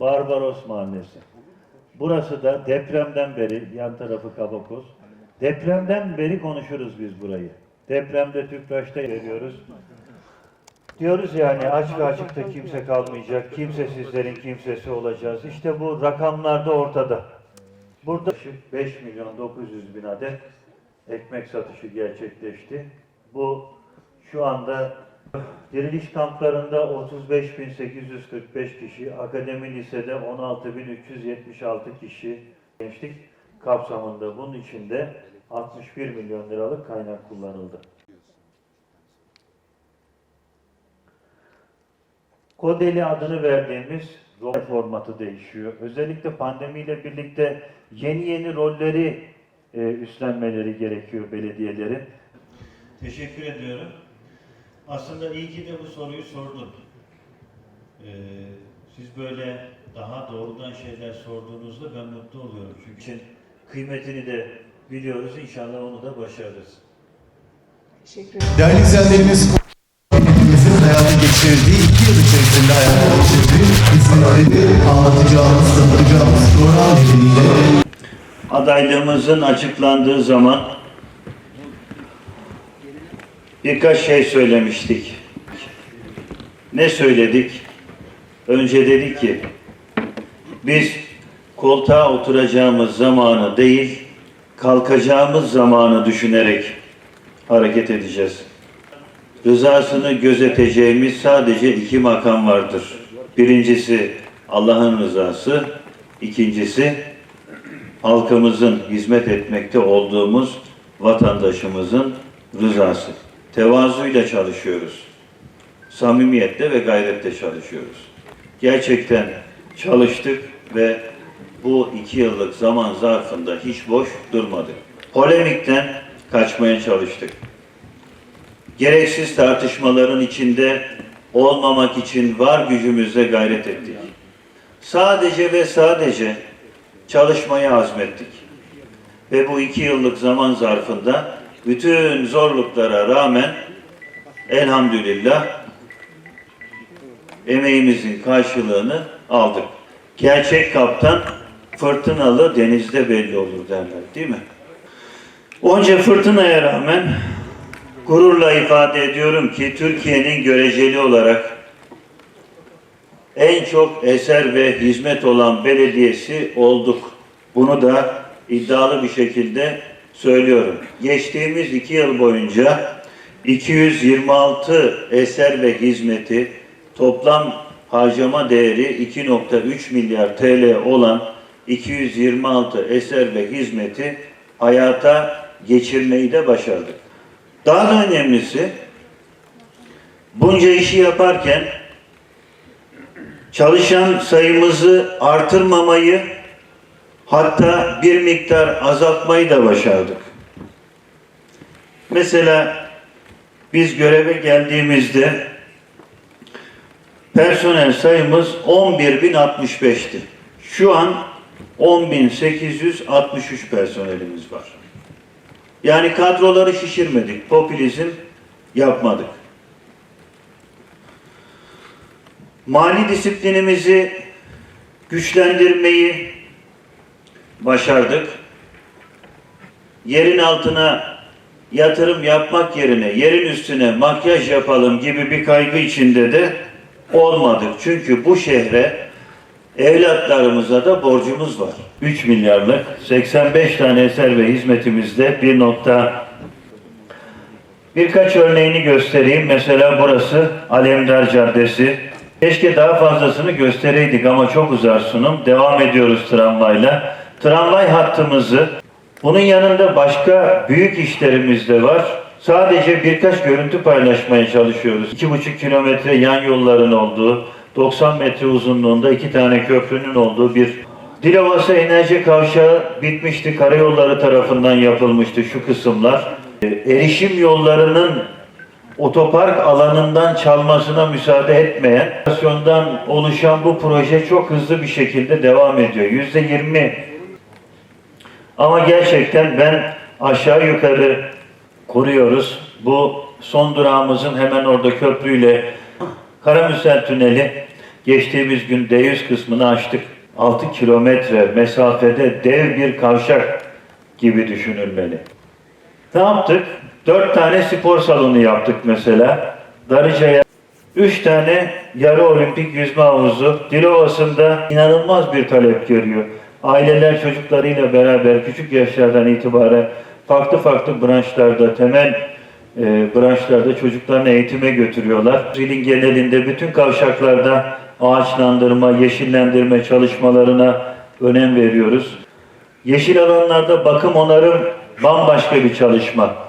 Barbaros Mahallesi. Burası da depremden beri, yan tarafı Kabakoz. Depremden beri konuşuruz biz burayı. Depremde Tüpraş'ta veriyoruz. Diyoruz yani aç ve açıkta kimse kalmayacak, kimsesizlerin kimsesi olacağız. İşte bu rakamlar da ortada. Burada 5 milyon 900 bin adet ekmek satışı gerçekleşti. Bu şu anda diriliş kamplarında 35.845 kişi, akademi lisede 16.376 kişi gençlik kapsamında bunun içinde 61 milyon liralık kaynak kullanıldı. Kodeli adını verdiğimiz rol formatı değişiyor. Özellikle pandemiyle birlikte yeni yeni rolleri e, üstlenmeleri gerekiyor belediyelerin. Teşekkür ediyorum. Aslında iyi ki de bu soruyu sordun. Ee, siz böyle daha doğrudan şeyler sorduğunuzda ben mutlu oluyorum. Çünkü için kıymetini de biliyoruz. İnşallah onu da başarırız. Teşekkür ederim. Değerli izleyenlerimiz, hepimizin hayata geçirdiği, iki yıl içerisinde hayata geçirdiği hizmetleri anlatacağımız, tanıtacağımız program nedeniyle Adaylığımızın açıklandığı zaman birkaç şey söylemiştik. Ne söyledik? Önce dedik ki biz koltuğa oturacağımız zamanı değil, kalkacağımız zamanı düşünerek hareket edeceğiz. Rızasını gözeteceğimiz sadece iki makam vardır. Birincisi Allah'ın rızası, ikincisi halkımızın hizmet etmekte olduğumuz vatandaşımızın rızası. Tevazuyla çalışıyoruz. Samimiyetle ve gayretle çalışıyoruz. Gerçekten çalıştık ve bu iki yıllık zaman zarfında hiç boş durmadık. Polemikten kaçmaya çalıştık. Gereksiz tartışmaların içinde olmamak için var gücümüzle gayret ettik. Sadece ve sadece çalışmaya azmettik. Ve bu iki yıllık zaman zarfında bütün zorluklara rağmen elhamdülillah emeğimizin karşılığını aldık. Gerçek kaptan fırtınalı denizde belli olur derler değil mi? Onca fırtınaya rağmen gururla ifade ediyorum ki Türkiye'nin göreceli olarak en çok eser ve hizmet olan belediyesi olduk. Bunu da iddialı bir şekilde söylüyorum. Geçtiğimiz iki yıl boyunca 226 eser ve hizmeti toplam harcama değeri 2.3 milyar TL olan 226 eser ve hizmeti hayata geçirmeyi de başardık. Daha da önemlisi bunca işi yaparken çalışan sayımızı artırmamayı hatta bir miktar azaltmayı da başardık. Mesela biz göreve geldiğimizde personel sayımız 11.065'ti. Şu an 10.863 personelimiz var. Yani kadroları şişirmedik, popülizm yapmadık. Mali disiplinimizi güçlendirmeyi başardık. Yerin altına yatırım yapmak yerine yerin üstüne makyaj yapalım gibi bir kaygı içinde de olmadık. Çünkü bu şehre evlatlarımıza da borcumuz var. 3 milyarlık 85 tane eser ve hizmetimizde bir nokta Birkaç örneğini göstereyim. Mesela burası Alemdar Caddesi. Keşke daha fazlasını göstereydik ama çok uzar sunum. Devam ediyoruz tramvayla. Tramvay hattımızı bunun yanında başka büyük işlerimiz de var. Sadece birkaç görüntü paylaşmaya çalışıyoruz. 2,5 kilometre yan yolların olduğu, 90 metre uzunluğunda iki tane köprünün olduğu bir Dilovası Enerji Kavşağı bitmişti. Karayolları tarafından yapılmıştı şu kısımlar. E, Erişim yollarının otopark alanından çalmasına müsaade etmeyen operasyondan oluşan bu proje çok hızlı bir şekilde devam ediyor. Yüzde yirmi ama gerçekten ben aşağı yukarı kuruyoruz. Bu son durağımızın hemen orada köprüyle Karamürsel Tüneli Geçtiğimiz gün D100 kısmını açtık. 6 kilometre mesafede dev bir kavşak gibi düşünülmeli. Ne yaptık? Dört tane spor salonu yaptık mesela. Darıca'ya üç tane yarı olimpik yüzme havuzu. Dilovası'nda inanılmaz bir talep görüyor. Aileler çocuklarıyla beraber küçük yaşlardan itibaren farklı farklı branşlarda, temel e, branşlarda çocuklarını eğitime götürüyorlar. İlin genelinde bütün kavşaklarda ağaçlandırma, yeşillendirme çalışmalarına önem veriyoruz. Yeşil alanlarda bakım onarım bambaşka bir çalışma.